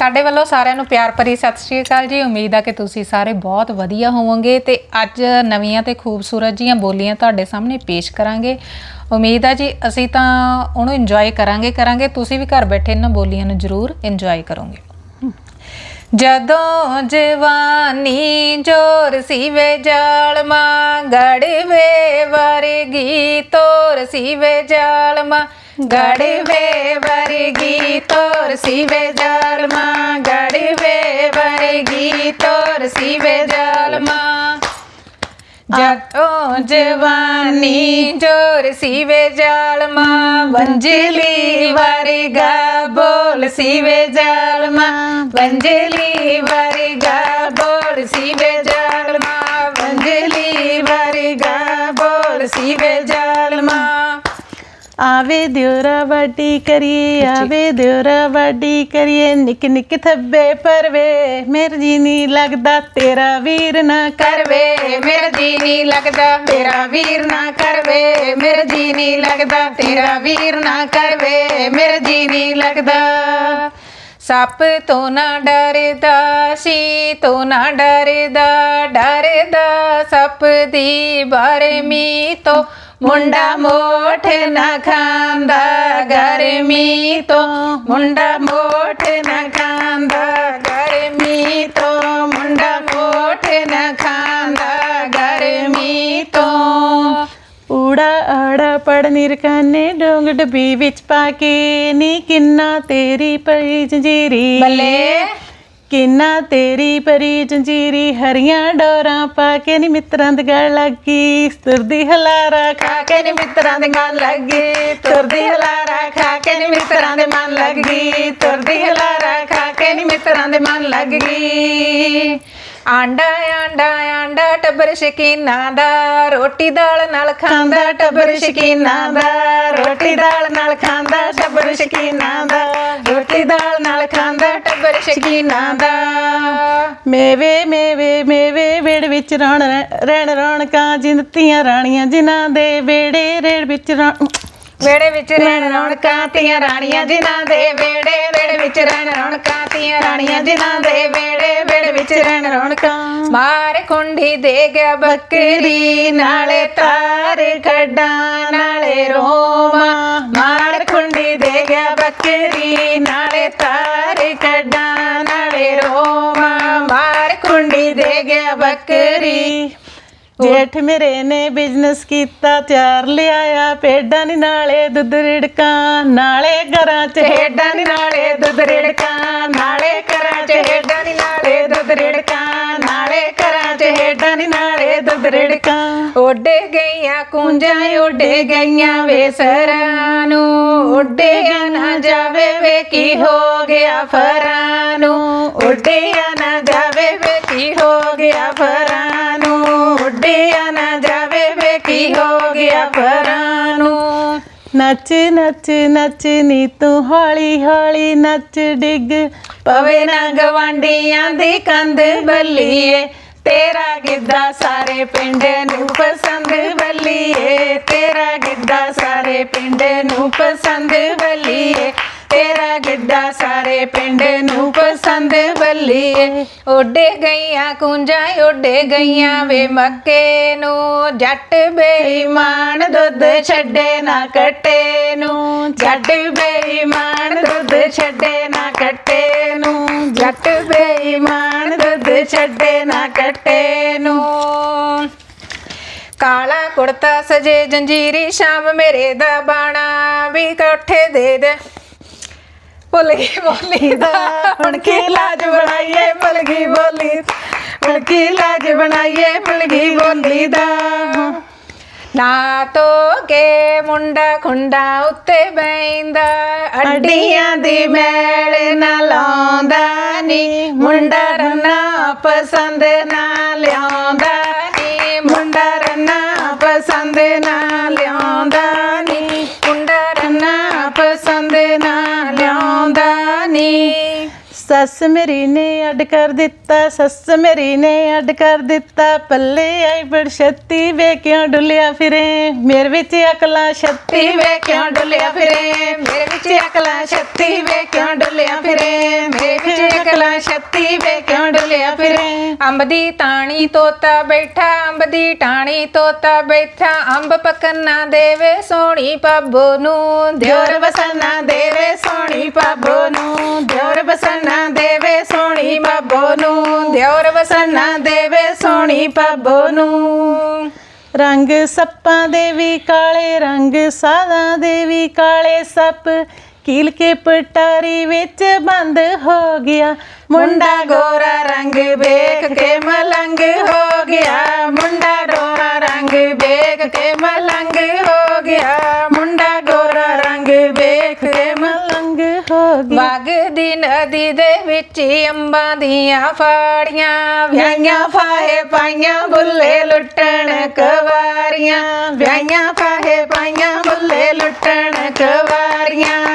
ਸਾਡੇ ਵੱਲੋਂ ਸਾਰਿਆਂ ਨੂੰ ਪਿਆਰ ਭਰੀ ਸਤਿ ਸ਼੍ਰੀ ਅਕਾਲ ਜੀ। ਉਮੀਦ ਆ ਕਿ ਤੁਸੀਂ ਸਾਰੇ ਬਹੁਤ ਵਧੀਆ ਹੋਵੋਗੇ ਤੇ ਅੱਜ ਨਵੀਆਂ ਤੇ ਖੂਬਸੂਰਤ ਜੀਆਂ ਬੋਲੀਆਂ ਤੁਹਾਡੇ ਸਾਹਮਣੇ ਪੇਸ਼ ਕਰਾਂਗੇ। ਉਮੀਦ ਆ ਜੀ, ਅਸੀਂ ਤਾਂ ਉਹਨੂੰ ਇੰਜੋਏ ਕਰਾਂਗੇ ਕਰਾਂਗੇ। ਤੁਸੀਂ ਵੀ ਘਰ ਬੈਠੇ ਇਹਨਾਂ ਬੋਲੀਆਂ ਨੂੰ ਜ਼ਰੂਰ ਇੰਜੋਏ ਕਰੋਗੇ। ਜਦੋਂ ਜਵਾਨੀ ਜੋਰ ਸੀਵੇ ਜਾਲਮਾ ਗੜਵੇ ਵਰਗੀ ਤੋਰ ਸੀਵੇ ਜਾਲਮਾ ਗੜਵੇ ਵਰਗੀ ਤੋਰ ਸੀਵੇ ਜਾਲਮਾ। ਗੜਵੇ ਵਰਗੀ ਤੋਰ ਸੀਵੇ ਜਾਲਮਾ। ਜਦੋਂ ਜਵਾਨੀ ਜੋਰ ਸੀਵੇ ਜਾਲਮਾ। ਵੰਜਲੀ ਵਰਗਾ ਬੋਲ ਸੀਵੇ ਜਾਲਮਾ। ਵੰਜਲੀ ਵਰਗਾ ਬੋਲ ਸੀਵੇ ਆਵੇ ਦਿਉਰਾ ਵਾਡੀ ਕਰੀਏ ਆਵੇ ਦਿਉਰਾ ਵਾਡੀ ਕਰੀਏ। ਨਿੱਕ ਨਿੱਕ ਥੱਬੇ ਪਰਵੇ ਮੇਰ ਜੀ ਨਹੀਂ ਲੱਗਦਾ ਤੇਰਾ ਵੀਰ ਨਾ ਕਰਵੇ। ਮੇਰਾ ਜੀ ਨਹੀਂ ਲੱਗਦਾ ਮੇਰਾ ਵੀਰ ਨਾ ਕਰਵੇ। ਮੇਰਾ ਜੀ ਨਹੀਂ ਲੱਗਦਾ ਤੇਰਾ ਵੀਰ ਨਾ ਕਰਵੇ। ਮੇਰਾ ਜੀ ਨਹੀਂ ਲੱਗਦਾ। ਸੱਪ ਤੋਂ ਨਾ ਡਰਦਾ ਸੀ ਤੋਂ ਨਾ ਡਰਦਾ ਡਰਦਾ ਸੱਪ ਦੀ ਬਾਰਮੀ ਤੋਂ ਮੁੰਡਾ ਮੋਠ ਨਾ ਖਾਂਦਾ, ਗਰਮੀ ਤੋਂ। ਮੁੰਡਾ ਮੋਠ ਨਾ ਖਾਂਦਾ, ਗਰਮੀ ਤੋਂ। ਮੁੰਡਾ ਮੋਠ ਨਾ ਖਾਂਦਾ, ਗਰਮੀ ਤੋਂ। ਊੜਾ ਆੜਾ ਪੜ ਨਿਰਕਾਨੇ ਡੋਂਗ ਡੱਬੀ ਵਿੱਚ ਪਾ ਕੇ ਨੀ ਕਿੰਨਾ ਤੇਰੀ ਪਈ ਜੰਜੀਰੀ। ਬੱਲੇ ਕਿੰਨਾ ਤੇਰੀ ਪਰੀ ਜੰਜੀਰੀ, ਹਰੀਆਂ ਡੋਰਾਂ ਪਾ ਕੇ ਨੀ ਮਿੱਤਰਾਂ ਦੇ ਗਲ ਲੱਗੀ। ਤੁਰਦੀ ਹਲਾਰਾ ਖਾ ਕੇ ਨੀ ਮਿੱਤਰਾਂ ਦੇ ਮਨ ਲੱਗੀ। ਤੁਰਦੀ ਹਲਾਰਾ ਖਾ ਕੇ ਨੀ ਮਿੱਤਰਾਂ ਦੇ ਮਨ ਲੱਗੀ। ਤੁਰਦੀ ਹਲਾਰਾ ਖਾ ਕੇ ਨੀ ਮਿੱਤਰਾਂ ਦੇ ਮਨ ਲੱਗੀ। ਆਂਡਾ ਆਂਡਾ ਆਂਡਾ ਟੱਬਰ ਸ਼ਕੀਨਾ ਦਾ ਰੋਟੀ ਦਾਲ ਨਾਲ ਖਾਂਦਾ ਟੱਬਰ ਸ਼ਕੀਨਾ ਦਾ ਰੋਟੀ ਦਾਲ ਨਾਲ ਖਾਂਦਾ ਟੱਬਰ ਸ਼ਕੀਨਾ ਦਾ ਰੋਟੀ ਦਾਲ ਨਾਲ ਖਾਂਦਾ ਟੱਬਰ ਸ਼ਕੀਨਾ ਦਾ। ਮੇਵੇ ਮੇਵੇ ਮੇਵੇ ਵੇੜ ਵਿੱਚ ਰੌਣ ਰਹਿਣ ਰੌਣਕਾਂ ਜਿੰਦਤੀਆਂ ਰਾਣੀਆਂ ਜਿਨ੍ਹਾਂ ਦੇ ਵੇੜੇ ਰੇੜ ਵਿੱਚ ਰੌਣ ਵੇੜੇ ਵਿੱਚ ਰਹਿਣ ਰੌਣਕਾਂ ਤੀਆਂ ਰਾਣੀਆਂ ਜਿਨ੍ਹਾਂ ਦੇ ਵੇੜੇ ਵੇੜੇ ਵਿੱਚ ਰਹਿਣ ਰੌਣਕਾਂ ਤੀਆਂ ਰਾਣੀਆਂ ਜਿਨ੍ਹਾਂ ਦੇ ਵੇੜੇ ਵੇੜੇ ਰੌਣਕਾਂ। ਮਾਰ ਖੁੰਡੀ ਦੇ ਗਿਆ ਬੱਕਰੀ, ਨਾਲੇ ਤਾਰ ਖੱਡਾਂ, ਨਾਲੇ ਰੋਮਾ ਮਾਰ ਖੁੰਡੀ ਦੇ ਗਿਆ ਬੱਕਰੀ, ਨਾਲੇ ਤਾਰ ਖੱਡਾਂ, ਨਾਲੇ ਰੋਮਾ ਮਾਰ ਖੁੰਡੀ ਦੇ ਗਿਆ ਬੱਕਰੀ। ਜੇਠ ਮੇਰੇ ਨੇ ਬਿਜ਼ਨਸ ਕੀਤਾ ਤਿਆਰ ਲਿਆਇਆ ਪੇਡਾਂ ਨੀ ਨਾਲੇ ਦੁੱਧ ਰਿੜਕਾਂ ਨਾਲੇ ਘਰਾਂ ਚ ਹੇਡਾਂ ਨੀ ਨਾਲੇ ਦੁੱਧ ਰੇੜਕਾਂ ਨਾਲੇ ਘਰਾਂ 'ਚ ਹੇਡਾਂ ਨੀ ਨਾਲੇ ਦੁੱਧ ਰੇੜਕਾਂ ਨਾਲੇ ਘਰਾਂ 'ਚ ਹੇਡਾਂ ਨੀ ਨਾਲੇ ਦੁੱਧ ਰੇੜਕਾਂ। ਉੱਡੇ ਗਈਆਂ ਕੁੰਜਾਂ ਉੱਡੇ ਗਈਆਂ ਵੇਸਰਾਂ ਨੂੰ। ਉੱਡਿਆ ਨਾ ਜਾਵੇ ਵੇ ਕੀ ਹੋ ਗਿਆ ਫਰਾਂ ਨੂੰ। ਉੱਡਿਆ ਨਾ ਜਾਵੇ ਵੇ ਕੀ ਹੋ ਗਿਆ ਫਰਾਂ ਉੱਡਿਆ ਨਾ ਜਾਵੇ ਵੇ, ਕੀ ਹੋ ਗਿਆ ਫਰਾਂ ਨੂੰ? ਨੱਚ ਨੱਚ ਨੱਚ ਨੀ ਤੂੰ ਹੌਲੀ ਹੌਲੀ ਨੱਚ ਡਿੱਗ। ਪਵੇ ਨਾ ਗਵਾਂਡੀਆਂ ਦੀ ਕੰਧ ਬੱਲੀਏ, ਤੇਰਾ ਗਿੱਧਾ ਸਾਰੇ ਪਿੰਡ ਨੂੰ ਪਸੰਦ ਬੱਲੀਏ। ਤੇਰਾ ਗਿੱਧਾ ਸਾਰੇ ਪਿੰਡ ਨੂੰ ਪਸੰਦ ਬੱਲੀਏ। ਤੇਰਾ ਗਿੱਧਾ ਸਾਰੇ ਪਿੰਡ ਨੂੰ ਪਸੰਦ ਬੱਲੀਏ। ਉੱਡੇ ਗਈਆਂ ਕੁੰਜਾਂ, ਉੱਡੇ ਗਈਆਂ ਵੇ ਮੱਕੇ ਨੂੰ। ਜੱਟ ਬੇਈਮਾਨ ਦੁੱਧ ਛੱਡੇ ਨਾ ਕੱਟੇ ਨੂੰ। ਜੱਟ ਬੇਈਮਾਨ ਦੁੱਧ ਛੱਡੇ ਨਾ ਕੱਟੇ ਨੂੰ। ਜੱਟ ਬੇਈਮਾਨ ਦੁੱਧ ਛੱਡੇ ਨਾ ਕੱਟੇ ਨੂੰ। ਕਾਲਾ ਕੁੜਤਾ ਸਜੇ, ਜੰਜੀਰੀ ਸ਼ਾਮ ਮੇਰੇ ਦਾ ਬਾਣਾ। ਵੀ ਕੋਠੇ ਦੇ ਦੇ। ਭੁੱਲ ਗਈ ਬੋਲੀ ਦਾ। ਹੁਣ ਕੀ ਲਾਜ ਬਣਾਈਏ, ਭੁੱਲ ਗਈ ਬੋਲੀ ਹੁਣ ਕੀ ਲਾਜ ਬਣਾਈਏ, ਭੁੱਲ ਗਈ ਬੋਲੀ ਦਾ। ਨਾ ਤੋ ਕੇ ਮੁੰਡਾ ਖੁੰਡਾ ਉੱਤੇ ਬੈਂਦਾ ਅੱਡੀਆਂ ਦੀ ਮੈਲ ਨਾ ਲਾਉਂਦਾ ਨੀ। ਮੁੰਡਾ ਰੰਨਾ ਪਸੰਦ ਨਾ ਸੱਸ ਮੇਰੀ ਨੇ ਅੱਡ ਕਰ ਦਿੱਤਾ, ਸੱਸ ਮੇਰੀ ਨੇ ਅੱਡ ਕਰ ਦਿੱਤਾ। ਪੱਲੇ ਆਈ ਬੜ ਛੱਤੀ ਵੇ ਕਿਉਂ ਡੁੱਲਿਆ ਫਿਰੇ? ਮੇਰੇ ਵਿੱਚ ਅਕਲਾਂ ਛੱਤੀ ਛੱਤੀ ਵੇ ਕਿਉਂ ਡੁੱਲਿਆ ਫਿਰੇ? ਮੇਰੇ ਵਿੱਚ ਅਕਲਾਂ ਛੱਤੀ ਵੇ ਕਿਉਂ ਡੁੱਲਿਆ ਫਿਰੇ? ਮੇਰੇ ਵਿੱਚ ਛੱਤੀ ਵੇ ਅੰਬ ਦੀ ਤਾਣੀ ਤੋਤਾ ਬੈਠਾ, ਅੰਬ ਦੀ ਟਾਣੀ ਤੋਤਾ ਬੈਠਾ, ਅੰਬ ਪਕੰਨਾ ਦੇਵੇ ਸੋਹਣੀ ਪਾਬੋ ਨੂੰ, ਦਿਓਰ ਵਸਨਾ ਦੇਵੇ ਸੋਹਣੀ ਪਾਬੋ ਨੂੰ, ਦਿਓਰ ਵਸਨਾ ਦੇਵੇ ਸੋਹਣੀ ਪਾਬੋ ਨੂੰ, ਦਿਓਰ ਵਸਨਾ ਦੇਵੇ ਸੋਹਣੀ ਪਾਬੋ ਨੂੰ। ਰੰਗ ਸੱਪਾਂ ਦੇ ਵੀ ਕਾਲੇ, ਰੰਗ ਸਾਦਾਂ ਦੇ ਵੀ ਕਾਲੇ ਸੱਪ ਕੀਲ ਕੇ ਪਟਾਰੀ ਵਿੱਚ ਬੰਦ ਹੋ ਗਿਆ। ਮੁੰਡਾ ਗੋਰਾ ਰੰਗ ਵੇਖ ਕੇ ਮਲੰਗ ਹੋ ਗਿਆ। ਮੁੰਡਾ ਗੋਰਾ ਰੰਗ ਵੇਖ ਕੇ ਮਲੰਗ ਹੋ ਗਿਆ। ਮੁੰਡਾ ਗੋਰਾ ਰੰਗ ਵੇਖ ਕੇ ਮਲੰਗ ਹੋ ਗਿਆ। ਵਗਦੀ ਨਦੀ ਦੇ ਵਿੱਚ ਅੰਬਾਂ ਦੀਆਂ ਫਾੜੀਆਂ, ਵਿਆਹੀਆਂ ਫਾਹੇ ਪਾਈਆਂ, ਬੁੱਲੇ ਲੁੱਟਣ ਕਵਾਰੀਆਂ। ਵਿਆਹੀਆਂ ਫਾਹੇ ਪਾਈਆਂ, ਬੁੱਲੇ ਲੁੱਟਣ ਕਵਾਰੀਆਂ।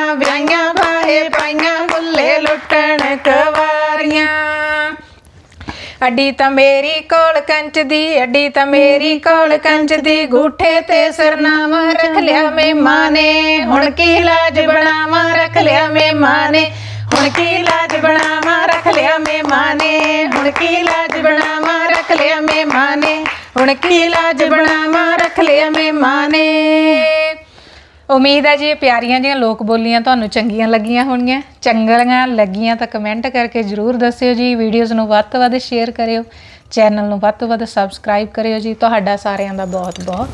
ਅੱਡੀ ਤਾਂ ਮੇਰੀ ਕੋਲ ਕੰਚ ਦੀ ਅੱਡੀ ਤਾਂ ਮੇਰੀ ਕੋਲ ਕੰਚ ਦੀ। ਗੂਠੇ ਤੇ ਸਰਨਾਮਾ ਰੱਖ ਲਿਆ ਮਹਿਮਾਂ ਨੇ। ਹੁਣ ਕੀ ਲਾਜ ਬਣਾਵਾਂ? ਰੱਖ ਲਿਆ ਮਹਿਮਾਂ ਨੇ। ਹੁਣ ਕੀ ਲਾਜ ਬਣਾਵਾਂ? ਰੱਖ ਲਿਆ ਮਹਿਮਾਂ ਨੇ। ਹੁਣ ਕੀ ਲਾਜ ਬਣਾਵਾਂ? ਰੱਖ ਲਿਆ ਮਹਿਮਾਂ ਨੇ। ਹੁਣ ਕੀ ਲਾਜ ਬਣਾਵਾਂ? ਰੱਖ ਲਿਆ ਮਹਿਮਾਂ ਨੇ। ਉਮੀਦ ਹੈ ਜੀ ਇਹ ਪਿਆਰੀਆਂ ਜੀਆਂ ਲੋਕ ਬੋਲੀਆਂ ਤੁਹਾਨੂੰ ਚੰਗੀਆਂ ਲੱਗੀਆਂ ਹੋਣਗੀਆਂ। ਚੰਗੀਆਂ ਲੱਗੀਆਂ ਤਾਂ ਕਮੈਂਟ ਕਰਕੇ ਜਰੂਰ ਦੱਸਿਓ ਜੀ। ਵੀਡੀਓਜ਼ ਨੂੰ ਵੱਧ ਤੋਂ ਵੱਧ ਸ਼ੇਅਰ ਕਰਿਓ। ਚੈਨਲ ਨੂੰ ਵੱਧ ਤੋਂ ਵੱਧ ਸਬਸਕ੍ਰਾਈਬ ਕਰਿਓ ਜੀ। ਤੁਹਾਡਾ ਸਾਰਿਆਂ ਦਾ ਬਹੁਤ ਬਹੁਤ